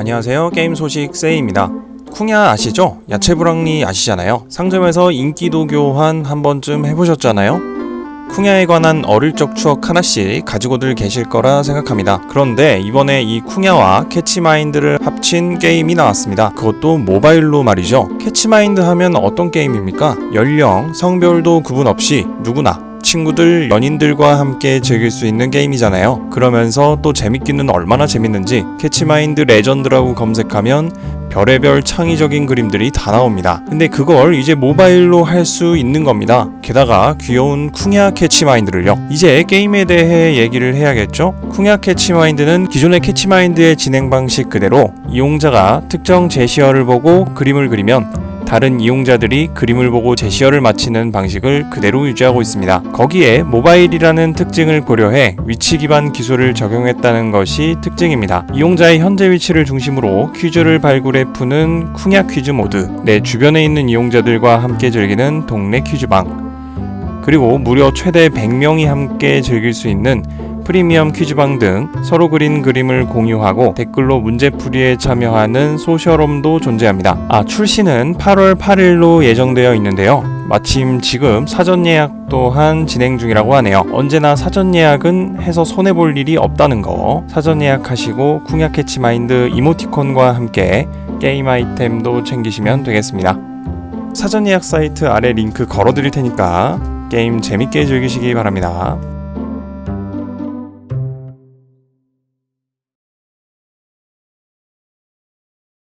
안녕하세요. 게임 소식 세이입니다. 쿵야 아시죠? 야채 브랑니 아시잖아요. 상점에서 인기도 교환 한 번쯤 해보셨잖아요. 쿵야에 관한 어릴 적 추억 하나씩 가지고들 계실 거라 생각합니다. 그런데 이번에 이 쿵야와 캐치마인드를 합친 게임이 나왔습니다. 그것도 모바일로 말이죠. 캐치마인드 하면 어떤 게임입니까? 연령, 성별도 구분 없이 누구나 친구들, 연인들과 함께 즐길 수 있는 게임이잖아요. 그러면서 또 재밌기는 얼마나 재밌는지 캐치마인드 레전드라고 검색하면 별의별 창의적인 그림들이 다 나옵니다. 근데 그걸 이제 모바일로 할 수 있는 겁니다. 게다가 귀여운 쿵야 캐치마인드를요. 이제 게임에 대해 얘기를 해야겠죠? 쿵야 캐치마인드는 기존의 캐치마인드의 진행 방식 그대로 이용자가 특정 제시어를 보고 그림을 그리면 다른 이용자들이 그림을 보고 제시어를 맞히는 방식을 그대로 유지하고 있습니다. 거기에 모바일이라는 특징을 고려해 위치 기반 기술을 적용했다는 것이 특징입니다. 이용자의 현재 위치를 중심으로 퀴즈를 발굴해 푸는 쿵야 퀴즈 모드, 내 주변에 있는 이용자들과 함께 즐기는 동네 퀴즈방, 그리고 무려 최대 100명이 함께 즐길 수 있는 프리미엄 퀴즈방 등 서로 그린 그림을 공유하고 댓글로 문제풀이에 참여하는 소셜홈도 존재합니다. 아, 출시는 8월 8일로 예정되어 있는데요. 마침 지금 사전 예약 또한 진행 중이라고 하네요. 언제나 사전 예약은 해서 손해볼 일이 없다는 거. 사전 예약하시고 쿵야 캐치 마인드 이모티콘과 함께 게임 아이템도 챙기시면 되겠습니다. 사전 예약 사이트 아래 링크 걸어드릴 테니까 게임 재밌게 즐기시기 바랍니다.